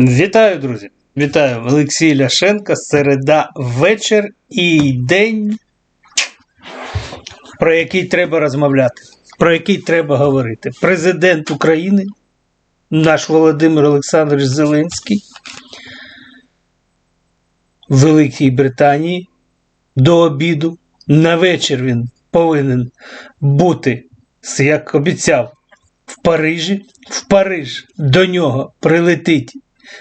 Вітаю, друзі! Вітаю Олексій Ляшенко. Середа вечір і день, про який треба розмовляти, про який треба говорити. Президент України, наш Володимир Олександрович Зеленський, в Великій Британії до обіду. На вечір він повинен бути, як обіцяв, в Парижі. В Париж до нього прилетить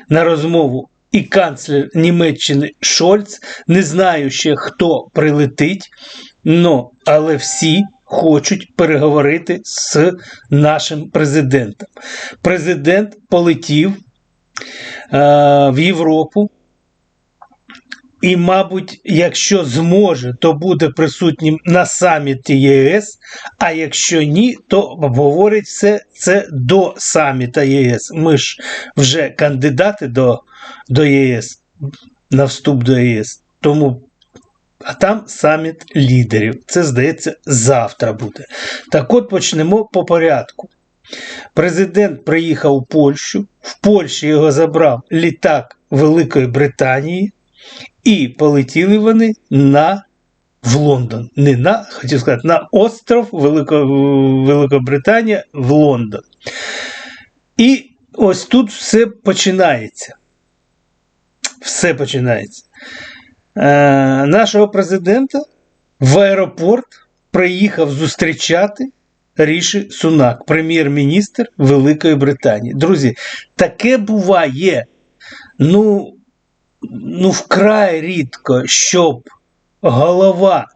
на розмову і канцлер Німеччини Шольц. Не знаю ще хто прилетить, но, але всі хочуть переговорити з нашим президентом. Президент полетів е, в Європу. І, мабуть, якщо зможе, то буде присутнім на саміті ЄС. А якщо ні, то обговорить все це до саміта ЄС. Ми ж вже кандидати до, до ЄС на вступ до ЄС. Тому а там саміт лідерів. Це, здається, завтра буде. Так от почнемо по порядку. Президент приїхав у Польщу, в Польщі його забрав літак Великої Британії. І полетіли вони на в Лондон. Не на, хотів сказати, на остров Велико, Великобританія в Лондон. І ось тут все починається. Все починається. Е, Нашого президента в аеропорт приїхав зустрічати Ріші Сунак, прем'єр-міністр Великої Британії. Друзі, таке буває. Ну, ну, вкрай рідко, щоб голова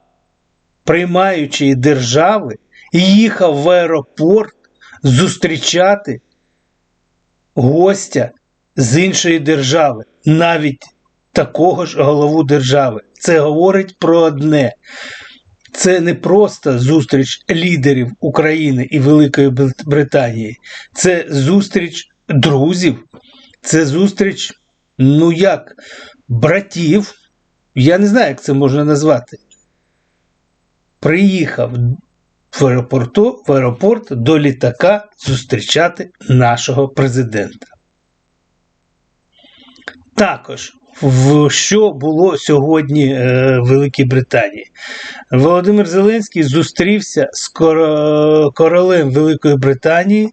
приймаючої держави їхав в аеропорт зустрічати гостя з іншої держави, навіть такого ж голову держави. Це говорить про одне. Це не просто зустріч лідерів України і Великої Британії, це зустріч друзів, це зустріч ну як, братів, я не знаю, як це можна назвати. Приїхав в аеропорту, в аеропорт до літака зустрічати нашого президента. Також, в що було сьогодні е, в Великій Британії? Володимир Зеленський зустрівся з королем Великої Британії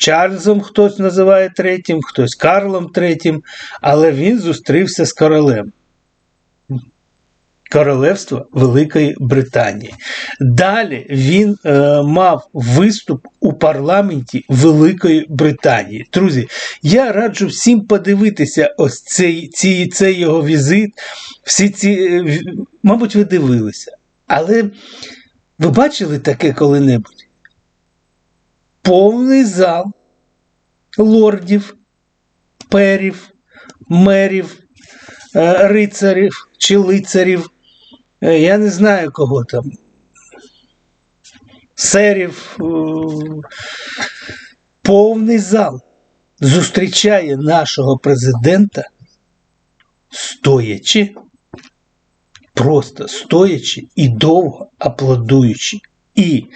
Чарльзом хтось називає третім, хтось Карлом третім, але він зустрівся з королем. Королевства Великої Британії. Далі він е, мав виступ у парламенті Великої Британії. Друзі, я раджу всім подивитися ось цей цей, цей його візит. Всі ці, е, Мабуть, ви дивилися. Але ви бачили таке коли-небудь? Повний зал лордів, перів, мерів, е, рицарів чи лицарів. Е, я не знаю кого там. Серів, е, повний зал зустрічає нашого президента, стоячи, просто стоячи і довго аплодуючи. І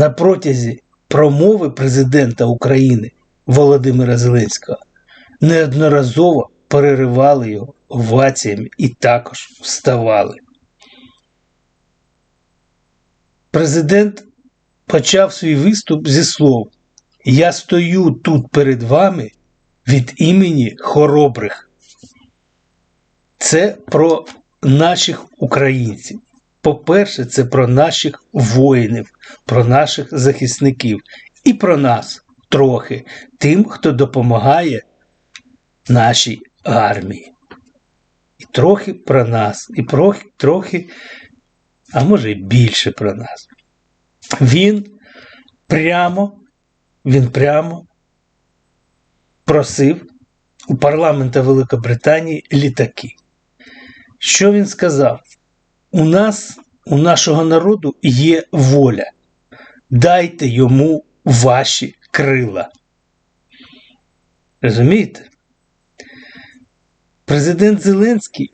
на протязі промови президента України Володимира Зеленського неодноразово переривали його оваціями і також вставали. Президент почав свій виступ зі слов: Я стою тут перед вами від імені хоробрих. Це про наших українців. По-перше, це про наших воїнів, про наших захисників і про нас трохи, тим, хто допомагає нашій армії. І трохи про нас, і трохи, трохи, а може і більше про нас. Він прямо, він прямо просив у парламента Великобританії літаки. Що він сказав? У нас, у нашого народу є воля. Дайте йому ваші крила. Розумієте? Президент Зеленський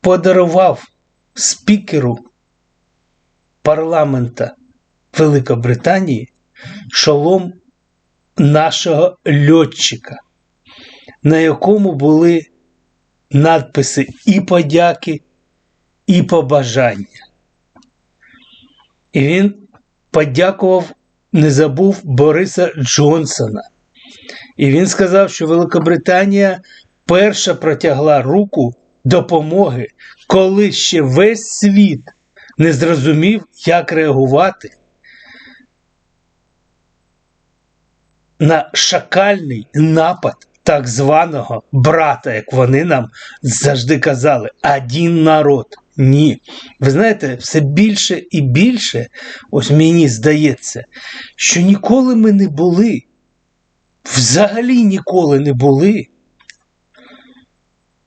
подарував спікеру парламента Великобританії шолом нашого льотчика, на якому були надписи і подяки, і побажання. І він подякував, не забув Бориса Джонсона. І він сказав, що Великобританія перша протягла руку допомоги, коли ще весь світ не зрозумів, як реагувати на шакальний напад так званого брата, як вони нам завжди казали, один народ. Ні. Ви знаєте, все більше і більше, ось мені здається, що ніколи ми не були, взагалі ніколи не були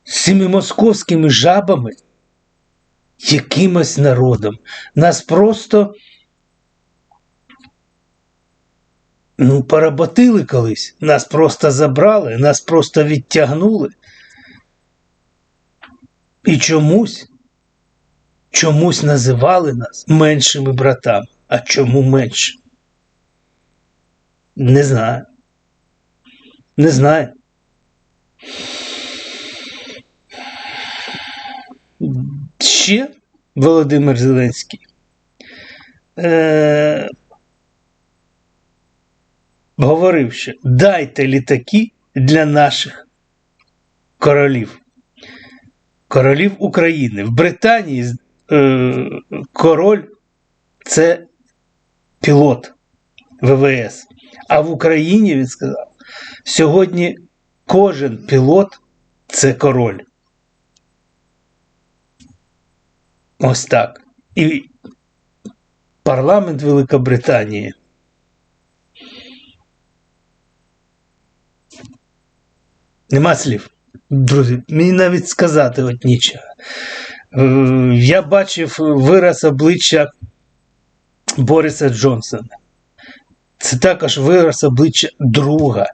з цими московськими жабами якимось народом. Нас просто ну, поработили колись, нас просто забрали, нас просто відтягнули. І чомусь, чомусь називали нас меншими братами. А чому менше? Не знаю. Не знаю. Ще Володимир Зеленський е- говорив, що дайте літаки для наших королів. Королів України. В Британії король це пілот ВВС. А в Україні він сказав, сьогодні кожен пілот це король. Ось так. І парламент Великобританії. Нема слів. Друзі, мені навіть сказати от нічого. Е, Я бачив вираз обличчя Бориса Джонсона. Це також вираз обличчя друга.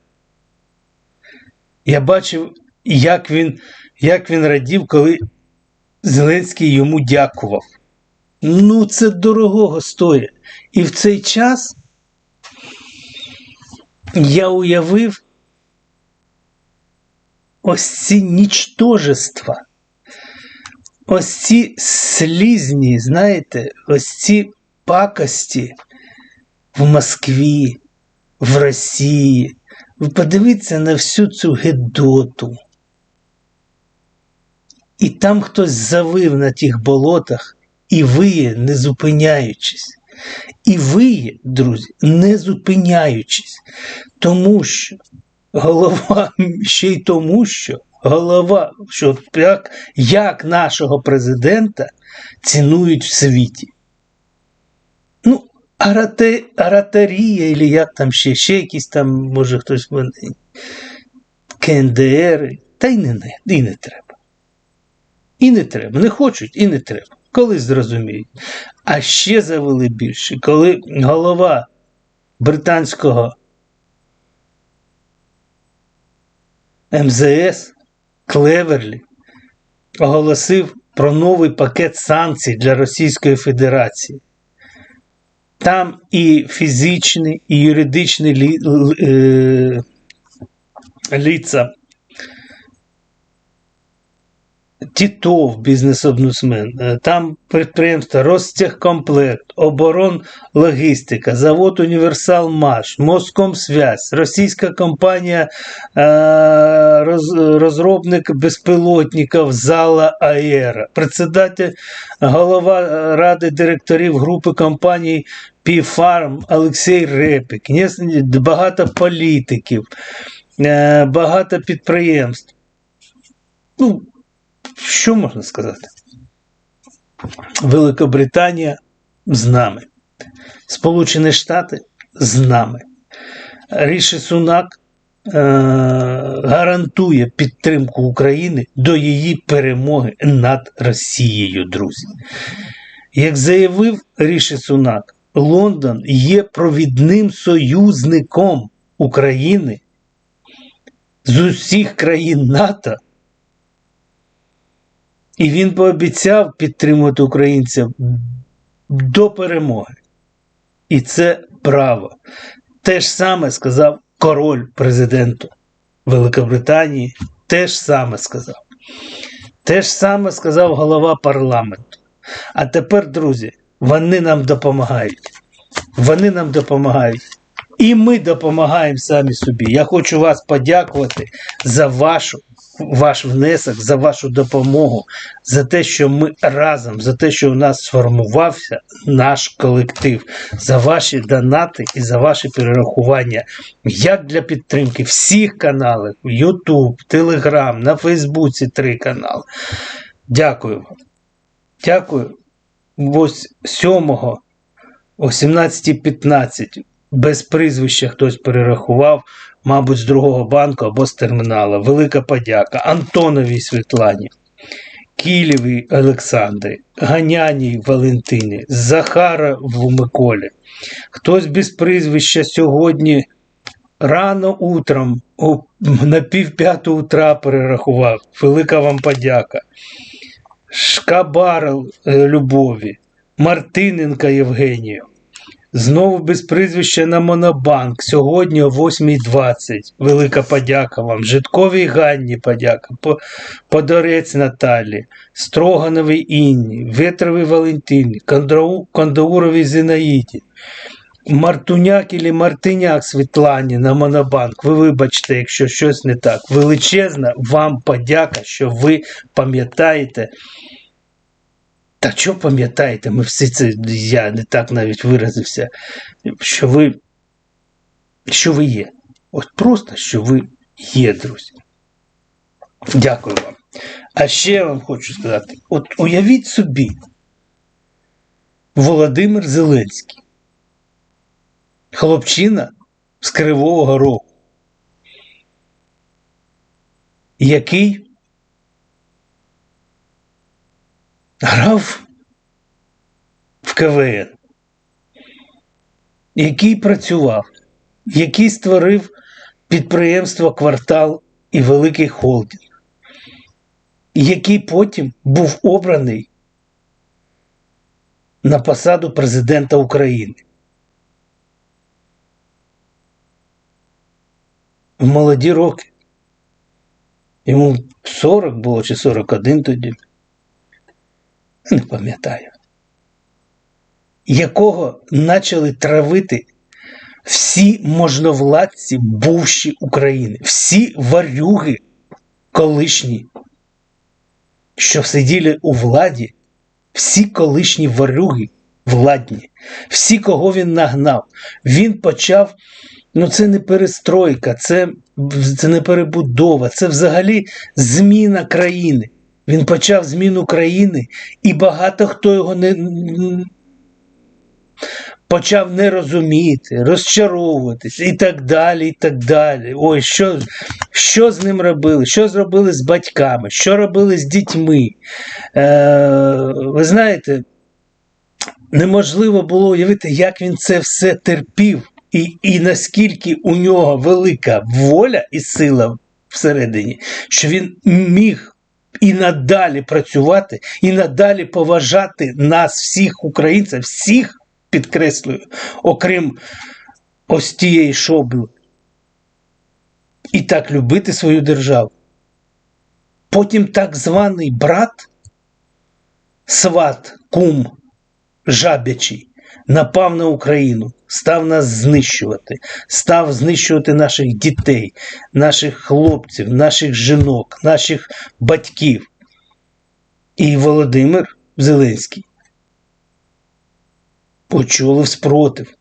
Я бачив, як він, як він радів, коли Зеленський йому дякував. Ну, це дорогого стоїть. І в цей час я уявив ось ці нічтожества, ось ці слізні, знаєте, ось ці пакості в Москві, в Росії. Ви подивіться на всю цю гедоту. І там хтось завив на тих болотах і виє, не зупиняючись. І виє, друзі, не зупиняючись. Тому що голова, ще й тому, що голова, що як, як нашого президента цінують в світі. Ну, арате, аратарія, і як там ще, ще якісь там, може хтось КНДР, та й не, не, і не треба. І не треба. Не хочуть і не треба. Колись зрозуміють. А ще завели більше, коли голова британського МЗС Клеверлі оголосив про новий пакет санкцій для Російської Федерації. Там і фізичні, і юридичні лі, лі... ліца Тітов, бізнес-обнусмен, е, там підприємства Ростехкомплект, Оборон Логістика, Завод Універсал Маш, Москомсвязь, російська компанія е, роз, розробник безпілотників Зала Аера, председатель голова ради директорів групи компаній Піфарм Олексій Репік, багато політиків, е, багато підприємств. Ну, що можна сказати? Великобританія з нами. Сполучені Штати з нами. Ріші Сунак е- гарантує підтримку України до її перемоги над Росією, друзі. Як заявив Ріші Сунак, Лондон є провідним союзником України з усіх країн НАТО. І він пообіцяв підтримувати українців до перемоги. І це право. Те ж саме сказав король президенту Великобританії теж саме сказав. Те ж саме сказав голова парламенту. А тепер, друзі, вони нам допомагають. Вони нам допомагають. І ми допомагаємо самі собі. Я хочу вас подякувати за вашу, ваш внесок, за вашу допомогу, за те, що ми разом, за те, що у нас сформувався наш колектив, за ваші донати і за ваші перерахування, як для підтримки всіх каналів: YouTube, Telegram, на Фейсбуці три канали. Дякую вам. Дякую. Ось 7 о 17.15 без прізвища хтось перерахував, мабуть, з другого банку або з термінала. Велика подяка Антоновій Світлані, Кілєвій Олександрі, Ганяній Валентині, Захара в Миколі. Хтось без прізвища сьогодні рано утром о, на півп'ятого утра перерахував. Велика вам подяка. Шкабарл е, Любові, Мартиненка Євгенію. Знову без прізвища на Монобанк. Сьогодні о 8.20. Велика подяка вам. Житковій Ганні подяка. По- Подорець Наталі, Строгановій Інні, Ветровій Валентині, Кондауровій Зінаїді. Мартуняк і Мартиняк Світлані на Монобанк. Ви вибачте, якщо щось не так. Величезна вам подяка, що ви пам'ятаєте. Та що пам'ятаєте, ми всі це, я не так навіть виразився, що ви, що ви є. От просто, що ви є, друзі. Дякую вам. А ще я вам хочу сказати: от уявіть собі, Володимир Зеленський, хлопчина з Кривого Рогу, який грав в КВН, який працював, який створив підприємство Квартал і Великий Холдинг, який потім був обраний на посаду президента України. В молоді роки. Йому 40 було чи 41 тоді. Не пам'ятаю. Якого почали травити всі можновладці бувші України, всі варюги колишні, що сиділи у владі, всі колишні варюги владні, всі, кого він нагнав, він почав. Ну, це не перестройка, це, це не перебудова, це взагалі зміна країни. Він почав зміну країни, і багато хто його не почав не розуміти, розчаровуватися і так далі. і так далі. Ой, що, що з ним робили? Що зробили з батьками, що робили з дітьми? Е, Ви знаєте, неможливо було уявити, як він це все терпів, і, і наскільки у нього велика воля і сила всередині, що він міг і надалі працювати, і надалі поважати нас, всіх українців, всіх підкреслюю, окрім ось тієї шобли. І так любити свою державу. Потім так званий брат, сват, кум, жабячий, напав на Україну, став нас знищувати, став знищувати наших дітей, наших хлопців, наших жінок, наших батьків. І Володимир Зеленський почули спротив.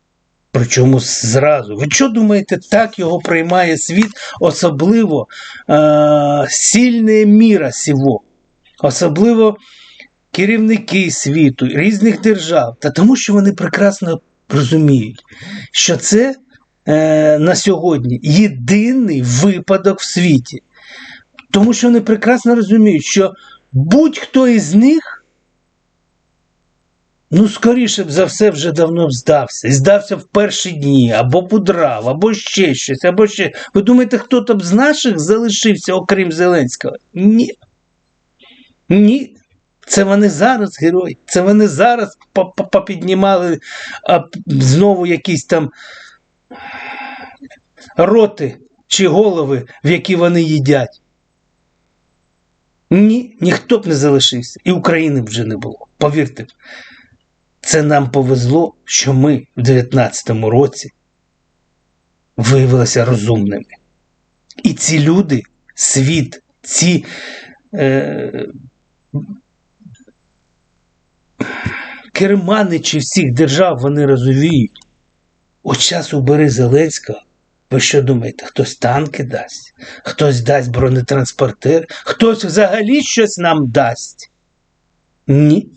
Причому зразу. Ви що думаєте, так його приймає світ, особливо е- сильне міра сього, особливо керівники світу, різних держав, та тому, що вони прекрасно розуміють, що це е, на сьогодні єдиний випадок в світі. Тому що вони прекрасно розуміють, що будь-хто із них. Ну, скоріше б за все, вже давно б здався. І здався в перші дні, або пудрав, або ще щось, або ще. Ви думаєте, хто там з наших залишився, окрім Зеленського? Ні. Ні. Це вони зараз герої. Це вони зараз попіднімали знову якісь там роти чи голови, в які вони їдять. Ні, ніхто б не залишився, і України б вже не було. Повірте, це нам повезло, що ми в 19-му році виявилися розумними. І ці люди, світ, ці е, керманичі всіх держав, вони розуміють. От час убери Зеленського. Ви що думаєте, хтось танки дасть, хтось дасть бронетранспортер, хтось взагалі щось нам дасть? Ні.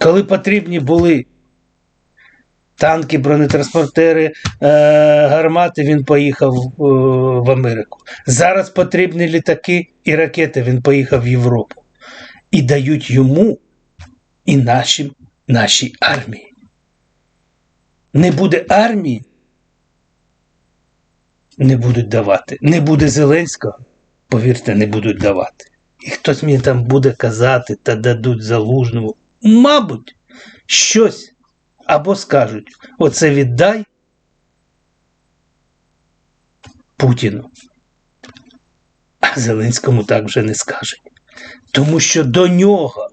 Коли потрібні були танки, бронетранспортери, е, гармати, він поїхав е, в Америку. Зараз потрібні літаки і ракети, він поїхав в Європу. І дають йому і нашим, нашій армії. Не буде армії, не будуть давати. Не буде Зеленського, повірте, не будуть давати. І хтось мені там буде казати та дадуть залужному. Мабуть, щось або скажуть: оце віддай Путіну. А Зеленському так вже не скажуть. Тому що до нього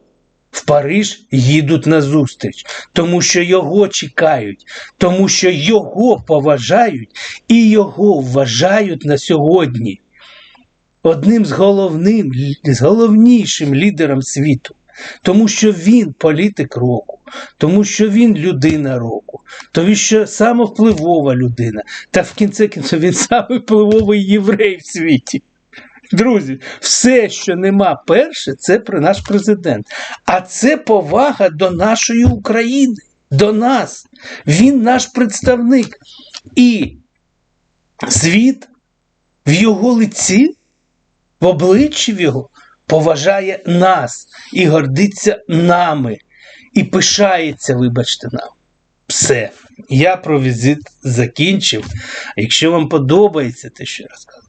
в Париж їдуть на зустріч, тому що його чекають, тому що його поважають і його вважають на сьогодні одним з головним, з головнішим лідером світу. Тому що він політик року, тому що він людина року, тому що саме впливова людина, та в кінці кінців він саме впливовий єврей в світі. Друзі, все, що нема перше, це при наш президент. А це повага до нашої України, до нас. Він наш представник. І світ в його лиці, в обличчі його, поважає нас і гордиться нами, і пишається, вибачте нам. Все. Я про візит закінчив. Якщо вам подобається те, що я розказав,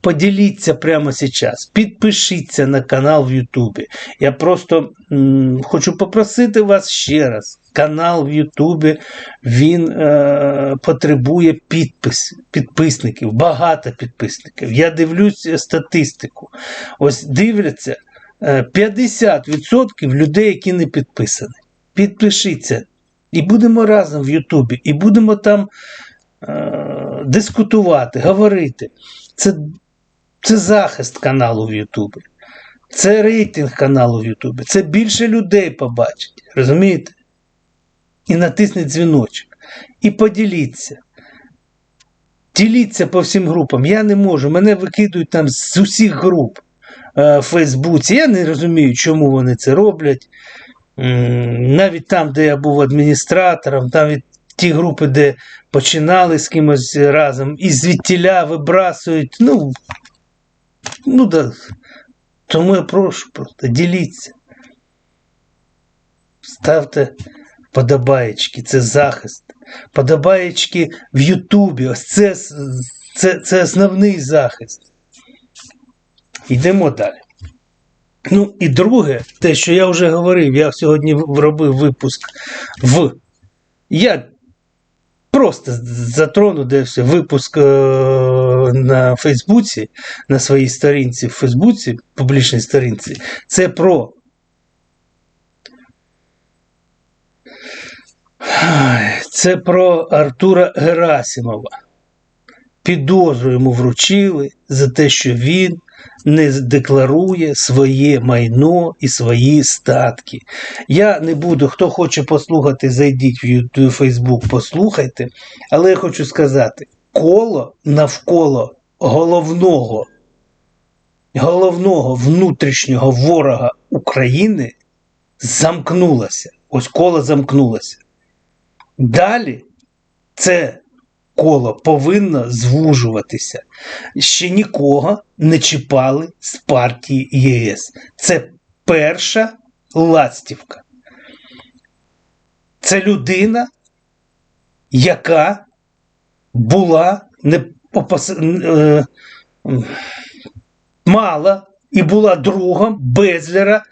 поділіться прямо зараз. Підпишіться на канал в Ютубі. Я просто м, хочу попросити вас ще раз. Канал в Ютубі він е, потребує підпис, підписників, багато підписників. Я дивлюсь статистику. Ось дивляться е, 50% людей, які не підписані. Підпишіться. І будемо разом в Ютубі, і будемо там е, дискутувати, говорити. Це, це захист каналу в Ютубі. Це рейтинг каналу в Ютубі. Це більше людей побачить. Розумієте? І натисніть дзвіночок. І поділіться. Діліться по всім групам. Я не можу. Мене викидують там з усіх груп е, в Фейсбуці. Я не розумію, чому вони це роблять. Навіть там, де я був адміністратором, там ті групи, де починали з кимось разом, і звідтіля вибрасують. Ну, ну да. Тому я прошу просто діліться. Ставте подобаєчки, це захист. Подобаєчки в Ютубі. Ось це, це, це основний захист. Йдемо далі. Ну і друге, те, що я вже говорив, я сьогодні робив випуск в. Я просто затрону, де випуск е, на Фейсбуці, на своїй сторінці в Фейсбуці, публічній сторінці, це про. Це про Артура Герасимова. Підозру йому вручили за те, що він не декларує своє майно і свої статки. Я не буду, хто хоче послухати, зайдіть в YouTube, Facebook, послухайте. Але я хочу сказати: коло навколо головного, головного внутрішнього ворога України замкнулося. Ось коло замкнулося. Далі це коло повинно звужуватися. Ще нікого не чіпали з партії ЄС. Це перша ластівка. Це людина, яка була не попас... е, мала і була другом Безлера,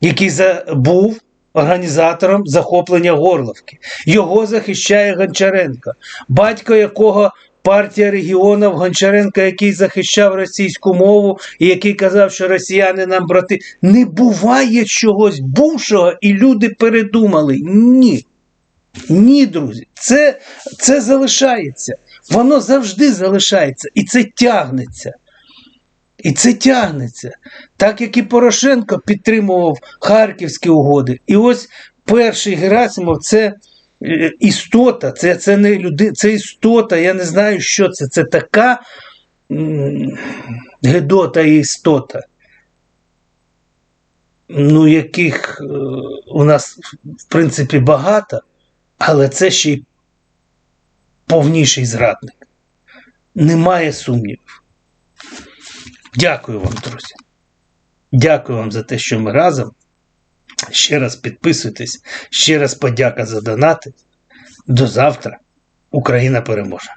який за- був організатором захоплення Горловки. Його захищає Гончаренко, батько якого партія регіонів Гончаренко, який захищав російську мову і який казав, що росіяни нам брати. Не буває чогось бувшого, і люди передумали. Ні. Ні, друзі, це, це залишається. Воно завжди залишається. І це тягнеться. І це тягнеться. Так як і Порошенко підтримував Харківські угоди. І ось перший Герасимов це е, істота, це, це не людина, це істота. Я не знаю, що це. Це така гедота і істота. Ну, яких е, у нас, в принципі, багато, але це ще й повніший зрадник. Немає сумнівів. Дякую вам, друзі. Дякую вам за те, що ми разом. Ще раз підписуйтесь, ще раз подяка за донати. До завтра. Україна переможе.